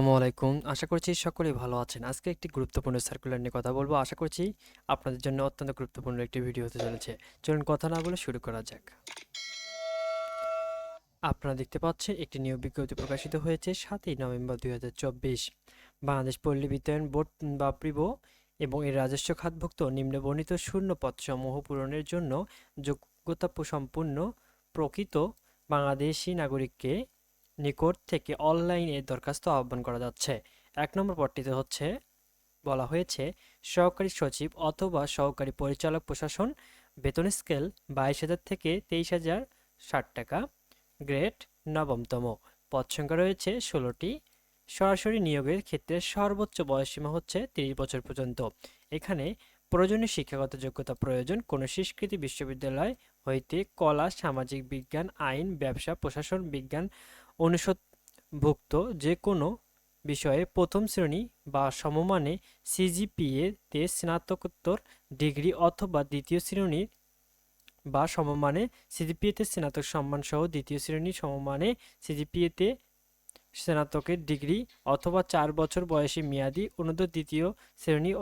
আসসালামু আলাইকুম। আশা করছি সকলেই ভালো আছেন। আজকে একটি গুরুত্বপূর্ণ সার্কুলার নিয়ে কথা বলব। আশা করছি আপনাদের জন্য অত্যন্ত গুরুত্বপূর্ণ একটি ভিডিও হতে চলেছে। চলুন কথা না বলে শুরু করা যাক। আপনারা দেখতে পাচ্ছেন, একটি নিয়োগ বিজ্ঞপ্তি প্রকাশিত হয়েছে সাতই নভেম্বর দুই হাজার চব্বিশ। বাংলাদেশ পল্লী বিদ্যায়ন বোর্ড বা প্রিবো এবং এর রাজস্ব খাতভুক্ত নিম্নবর্ণিত শূন্য পদসমূহ পূরণের জন্য যোগ্যতা সম্পূর্ণ প্রকৃত বাংলাদেশি নাগরিককে নিকট থেকে অনলাইনে দরখাস্ত আহ্বান করা যাচ্ছে। এক নম্বর পদটিতে হচ্ছে, বলা হয়েছে, সহকারী সচিব অথবা সহকারী পরিচালক প্রশাসন, বেতন স্কেল বাইশ হাজার থেকে তেইশ হাজার ষাট টাকা, গ্রেড নবমতম। পদ সংখ্যা রয়েছে ষোলোটি। সরাসরি নিয়োগের ক্ষেত্রে সর্বোচ্চ বয়সসীমা হচ্ছে তিরিশ বছর পর্যন্ত। এখানে প্রয়োজনীয় শিক্ষাগত যোগ্যতা প্রয়োজন কোনো স্বীকৃতি বিশ্ববিদ্যালয় হইতে কলা, সামাজিক বিজ্ঞান, আইন, ব্যবসা, প্রশাসন, বিজ্ঞান অনুষদভুক্ত যে কোনো বিষয়ে প্রথম শ্রেণি বা সমমানে সিজিপিএ তে স্নাতকোত্তর ডিগ্রি অথবা দ্বিতীয় শ্রেণির বা সমমানে সিজিপিএতে স্নাতক সম্মান সহ দ্বিতীয় শ্রেণি, সমমানে সিজিপিএতে স্নাতকের ডিগ্রি অথবা চার বছর বয়সী মেয়াদি অনূর্ধ্ব দ্বিতীয় শ্রেণি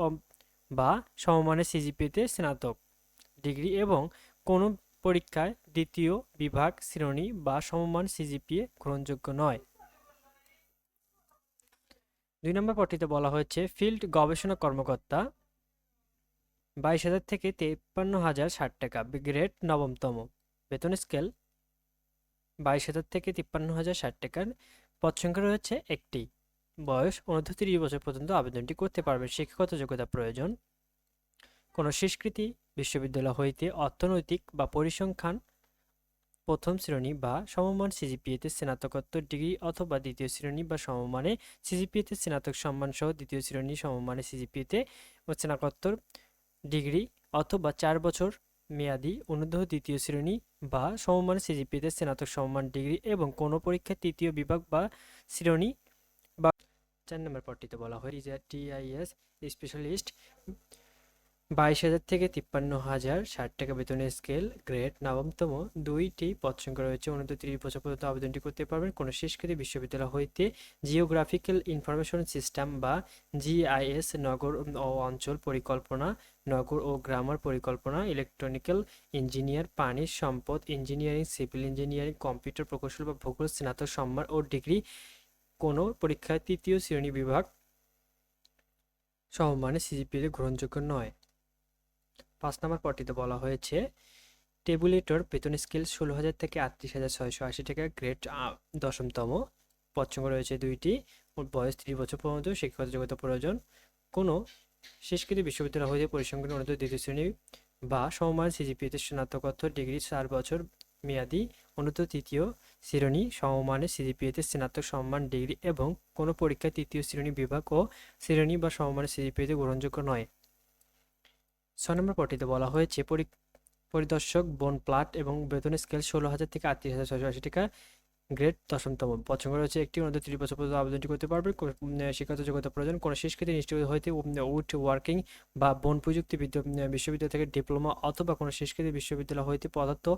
বা সমমানে সিজিপিএতে স্নাতক ডিগ্রি এবং কোনো পরীক্ষায় দ্বিতীয় বিভাগ শ্রেণি বা সমমান সিজিপিএ গ্রহণযোগ্য নয়। দুই নম্বর পদটিতে বলা হয়েছে, ফিল্ড গবেষণা কর্মকর্তা বাইশ হাজার থেকে তেপ্পান্ন হাজার ষাট টাকা, গ্রেড নবমতম। বেতন স্কেল বাইশ হাজার থেকে তিপ্পান্ন হাজার ষাট টাকার। পদ সংখ্যা রয়েছে একটি। বয়স অনূর্ধ্ব বছর পর্যন্ত আবেদনটি করতে পারবে শিক্ষাগত যোগ্যতা প্রয়োজন। কোনো স্বীকৃতি বিশ্ববিদ্যালয় হইতে অর্থনৈতিক বা পরিসংখ্যান প্রথম শ্রেণি বা সমমান সিজিপিএতে স্নাতকোত্তর ডিগ্রি অথবা দ্বিতীয় শ্রেণি বা সমমানে সিজিপিএতে স্নাতক সম্মান সহ দ্বিতীয় শ্রেণি সমমানে সিজিপিএতে স্নাতকোত্তর ডিগ্রি অথবা চার বছর মেয়াদি অনূর্ধ্ব দ্বিতীয় শ্রেণি বা সমমান সিজিপিএতে স্নাতক সমমান ডিগ্রি এবং কোনো পরীক্ষায় তৃতীয় বিভাগ বা শ্রেণি বা চার নম্বর পদটিতে বলা হয়। টিআইএস স্পেশালিস্ট বাইশ হাজার থেকে তিপ্পান্ন হাজার ষাট টাকা বেতনের স্কেল, গ্রেড, নবমতম দুইটি পদ সংখ্যা রয়েছে। অনন্ত তিরিশ বছর পর্যন্ত আবেদনটি করতে পারবেন। কোনো স্বীকৃতি বিশ্ববিদ্যালয় হইতে জিওগ্রাফিক্যাল ইনফরমেশন সিস্টেম বা জিআইএস নগর ও অঞ্চল পরিকল্পনা, নগর ও গ্রামার পরিকল্পনা ইলেকট্রনিক্যাল ইঞ্জিনিয়ার পানি সম্পদ ইঞ্জিনিয়ারিং সিভিল ইঞ্জিনিয়ারিং কম্পিউটার প্রকৌশল বা ভূগোল, স্নাতক সম্মান ও ডিগ্রি। কোনো পরীক্ষায় তৃতীয় শ্রেণি বিভাগ সমমানে সিজিপিএ গ্রহণযোগ্য নয়। পাঁচ নম্বর পদটিতে বলা হয়েছে, টেবুলেটর বেতন স্কেল ষোলো হাজার থেকে আটত্রিশ হাজার ছয়শো আশি টাকা, গ্রেড দশমতম। পদ রয়েছে দুইটি বয়স ত্রিশ বছর পর্যন্ত, শিক্ষাগত যোগ্যতা প্রয়োজন। কোনো শেষকৃত বিশ্ববিদ্যালয় হইতে পরিসংখ্যান অনুদ্ধ দ্বিতীয় শ্রেণি বা সমমান সিজিপিএতে স্নাতকোত্তর ডিগ্রি চার বছর মেয়াদি অনুদ্ধ তৃতীয় শ্রেণি সমমানে সিজিপিএতে স্নাতক সম্মান ডিগ্রি এবং কোনো পরীক্ষায় তৃতীয় শ্রেণি বিভাগ ও শ্রেণি বা সমমানের সিজিপিএতে গ্রহণযোগ্য নয়। ছয় নম্বর পটিতে বলা হয়েছে, পরি- পরিদর্শক বন প্লাট এবং বেতন স্কেল ষোলো হাজার থেকে আটত্রিশ হাজার ছয়শো আশি টাকা, গ্রেড দশমতম। পছন্দ রয়েছে একটি অনুদ্ধ ত্রিশ বছর পর্যন্ত আবেদনটি করতে পারবে। শিক্ষাগত যোগ্যতা প্রয়োজন। কোনো স্বীকৃতি নিশ্চিত হইতে উড ওয়ার্কিং বা বন প্রযুক্তি বিদ্যা বিশ্ববিদ্যালয় থেকে ডিপ্লোমা অথবা কোনো স্বীকৃতি বিশ্ববিদ্যালয় হইতে পদার্থ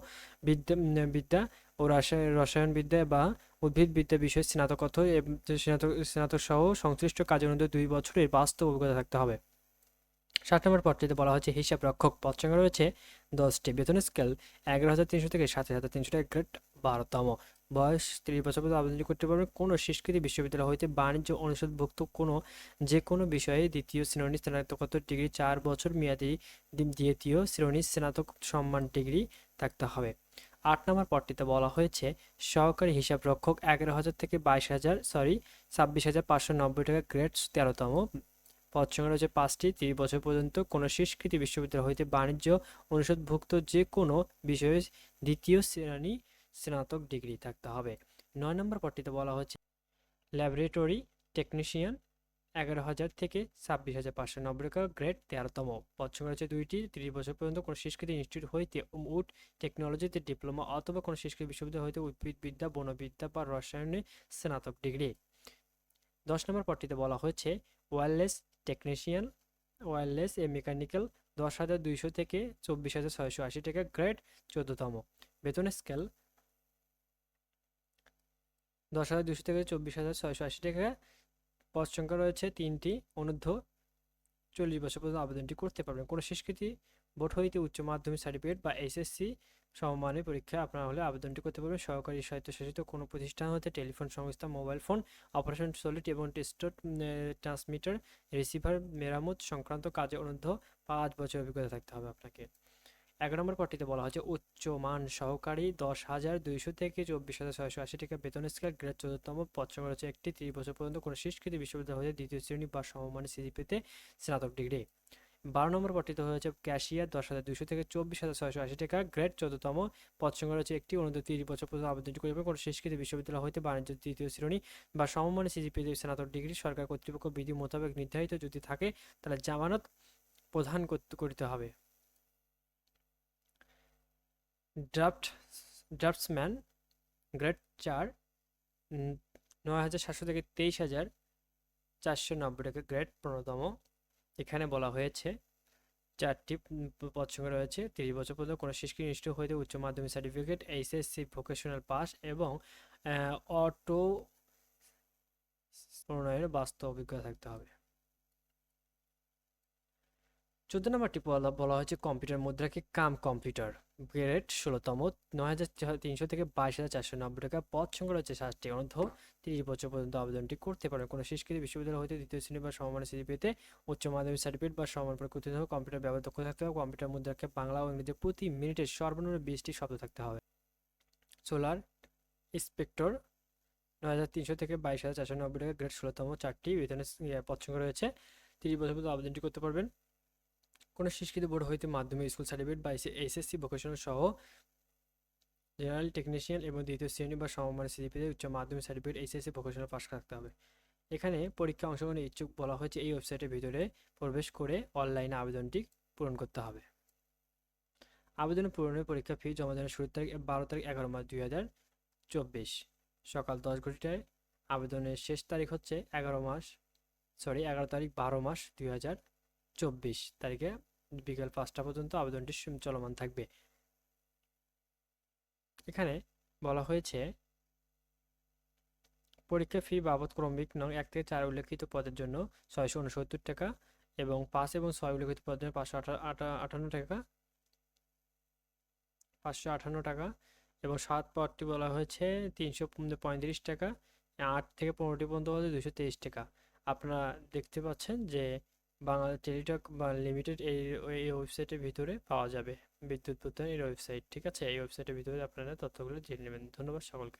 বিদ্যা বিদ্যা ও রাসায়ন রসায়নবিদ্যা বা উদ্ভিদবিদ্যা বিষয়ে স্নাতকোত্তর স্নাতক স্নাতক সহ সংশ্লিষ্ট কাজের মধ্যে দুই বছরের বাস্তব অভিজ্ঞতা থাকতে হবে। সাত নম্বর পদটিতে বলা হচ্ছে হিসাব রক্ষক পদ সংখ্যা রয়েছে, দশটি বেতন স্কেল এগারো হাজার তিনশো থেকে সাত হাজার তিনশো টাকা গ্রেড বারোতম। বয়স ত্রিশ বছর পর্যন্ত আবেদন করতে পারবে কোনো স্বীকৃতি বিশ্ববিদ্যালয় হইতে বাণিজ্য অনুষদভুক্ত কোনো যে কোনো বিষয়ে দ্বিতীয় শ্রেণি স্নাতকোত্তর ডিগ্রি, চার বছর মেয়াদি দ্বি- দ্বিতীয় শ্রেণি স্নাতক সম্মান ডিগ্রি থাকতে হবে। আট নম্বর পদটিতে বলা হয়েছে, সহকারী হিসাব রক্ষক এগারো হাজার থেকে বাইশ হাজার, সরি, ছাব্বিশ হাজার পাঁচশো নব্বই টাকা গ্রেড তেরোতম। পদ সংখ্যা রয়েছে পাঁচটি তিরিশ বছর পর্যন্ত কোনো স্বীকৃতি বিশ্ববিদ্যালয় হইতে বাণিজ্য অনুষদভুক্ত যে কোনো বিষয়ে দ্বিতীয় শ্রেণি স্নাতক ডিগ্রি থাকতে হবে। নয় নম্বর পদটিতে বলা হচ্ছে ল্যাবরেটরি টেকনিশিয়ান এগারো হাজার থেকে ছাব্বিশ হাজার পাঁচশো নব্বই টাকা গ্রেড তেরোতম। সংখ্যা রয়েছে দুইটি তিরিশ বছর পর্যন্ত কোনো স্বীকৃতি ইনস্টিটিউট হইতে উড টেকনোলজিতে ডিপ্লোমা অথবা কোনো স্বীকৃতি বিশ্ববিদ্যালয় হইতে উদ্ভিদবিদ্যা, বনবিদ্যা বা রসায়নে স্নাতক ডিগ্রি। দশ নম্বর পদটিতে বলা হয়েছে ওয়্যারলেস টেকনিশিয়ান ওয়্যারলেস এ মেকানিক্যাল দশ হাজার দুইশো থেকে চব্বিশ হাজার ছয়শো আশি টাকা গ্রেড চোদ্দতম। বেতন স্কেল দশ হাজার দুশো থেকে চব্বিশ হাজার ছয়শো আশি টাকা। পদ সংখ্যা রয়েছে তিনটি, অনূর্ধ্ব চল্লিশ বছর পর্যন্ত আবেদনটি করতে পারবেন। কোনো স্বীকৃতি ভোট হইতে উচ্চ মাধ্যমিক সার্টিফিকেট বা এসএসসি সমমানের পরীক্ষায় আপনারা হলে আবেদনটি করতে পারবেন। সরকারি স্বায়ত্তশাসিত কোনো প্রতিষ্ঠান হতে টেলিফোন সংস্থা, মোবাইল ফোন, অপারেশন সলিড এবং টেস্টড ট্রান্সমিটার, রিসিভার, মেরামত সংক্রান্ত কাজে অনূর্ধ্ব পাঁচ বছর অভিজ্ঞতা থাকতে হবে আপনাকে। এক নম্বর পট্টিতে বলা হয়েছে, উচ্চ মান সহকারী দশ হাজার দুইশো থেকে চব্বিশ হাজার ছয়শো আশি টাকা বেতন স্কেল, গ্রেড চোদ্দতম পদ সংখ্যা একটি, তিরিশ বছর পর্যন্ত কোনো স্বীকৃতি বিশ্ববিদ্যালয় হতে দ্বিতীয় শ্রেণি বা সমমানের সিজিপিতে স্নাতক ডিগ্রি। বারো নম্বর পট্টিতে হয়েছে ক্যাশিয়ার, দশ হাজার দুশো থেকে চব্বিশ হাজার ছয়শো আশি টাকা। গ্রেড চোদ্দতম পদ সংখ্যা রয়েছে একটি অনুদ্ধ তিরিশ বছর পর্যন্ত আবেদনটি করবে কোনো স্বীকৃতি বিশ্ববিদ্যালয় হতে বাণিজ্য তৃতীয় শ্রেণি বা সমমানের সিজিপিতে স্নাতক ডিগ্রি সরকার কর্তৃপক্ষ বিধি মোতাবেক নির্ধারিত যদি থাকে, তাহলে জামানত করতে করতে হবে। ড্রাফট, ড্রাফটসম্যান, গ্রেড চার নয় হাজার সাতশো থেকে তেইশ হাজার চারশো নব্বই টাকা, গ্রেড পনেরোতম। এখানে বলা হয়েছে চারটি উম, পদ সংখ্যা রয়েছে তিরিশ বছর পর্যন্ত কোনো শিশুকে নিষ্ঠ হইতে উচ্চ মাধ্যমিক সার্টিফিকেট এইচএসসি ভোকেশনাল পাস এবং অটো প্রণয়ের বাস্তব অভিজ্ঞতা থাকতে হবে চোদ্দ নম্বরটি বলা বলা হয়েছে কম্পিউটার মুদ্রাকে কাম কম্পিউটার। গ্রেড ষোলোতম নয় হাজার তিনশো থেকে বাইশ হাজার চারশো নব্বই টাকা পদ সংখ্যা রয়েছে সাতটি অনূর্ধ্ব। তিরিশ বছর পর্যন্ত আবেদনটি করতে পারেন। কোনো শিক্ষিত বিশ্ববিদ্যালয় হতে দ্বিতীয় শ্রেণি বা সমমানের সিজিপিতে উচ্চ মাধ্যমিক সার্টিফিকেট বা সমান প্রকৃতি হবে কম্পিউটার ব্যবহার দক্ষ থাকতে হবে। কম্পিউটার মুদ্রাকে বাংলা ও ইংরেজিতে প্রতি মিনিটে সর্বনিম্ন বিশটি শব্দ থাকতে হবে। সোলার ইন্সপেক্টর নয় হাজার তিনশো থেকে বাইশ হাজার চারশো নব্বই টাকা গ্রেড ষোলোতম চারটি বেতনের ইয়ে, পদ সংখ্যা রয়েছে। তিরিশ বছর পর্যন্ত আবেদনটি করতে পারবেন। কোনো শিক্ষিত বোর্ড হইতে মাধ্যমিক স্কুল সার্টিফিকেট বা এসএসসি ভোকেশনাল সহ জেনারেল টেকনিশিয়ান এবং দ্বিতীয় শ্রেণি বা সমমানের সিজিপিতে উচ্চ মাধ্যমিক সার্টিফিকেট এইচএসসি ভোকেশনাল পাশ রাখতে হবে। এখানে পরীক্ষা অংশগ্রহণের ইচ্ছুক বলা হয়েছে এই ওয়েবসাইটের ভিতরে প্রবেশ করে অনলাইনে আবেদনটি পূরণ করতে হবে। আবেদন পূরণের পরীক্ষা ফি জমা দেওয়ার শুরুর তারিখ বারো তারিখ এগারো মাস দুই হাজার চব্বিশ। সকাল দশ ঘটিটায় আবেদনের শেষ তারিখ হচ্ছে এগারো মাস সরি এগারো তারিখ বারো মাস দুই হাজার চব্বিশ তারিখে বিকেল পাঁচটা পর্যন্ত আবেদনটি চলমান থাকবে। এখানে বলা হয়েছে, পরীক্ষা ফি বাবদ ক্রমিক নং এক থেকে চার উল্লেখিত পদের জন্য ছয়শো উনসত্তর টাকা এবং পাঁচ এবং ছয় উল্লেখিত পদের জন্য পাঁচশো আটান্ন টাকা, পাঁচশো আটান্ন টাকা এবং সাত পদটি বলা হয়েছে তিনশো পঁয়ত্রিশ টাকা, আট থেকে পনেরোটি পর্যন্ত হচ্ছে দুশো তেইশ টাকা। আপনারা দেখতে পাচ্ছেন যে বাংলা টেলিটক বা লিমিটেড এই এই ওয়েবসাইটের ভিতরে পাওয়া যাবে। বিদ্যুৎ প্রত্যয়ন এই ওয়েবসাইট, ঠিক আছে? এই ওয়েবসাইটের ভিতরে আপনারা তথ্যগুলো জেনে নেবেন। ধন্যবাদ সকলকে।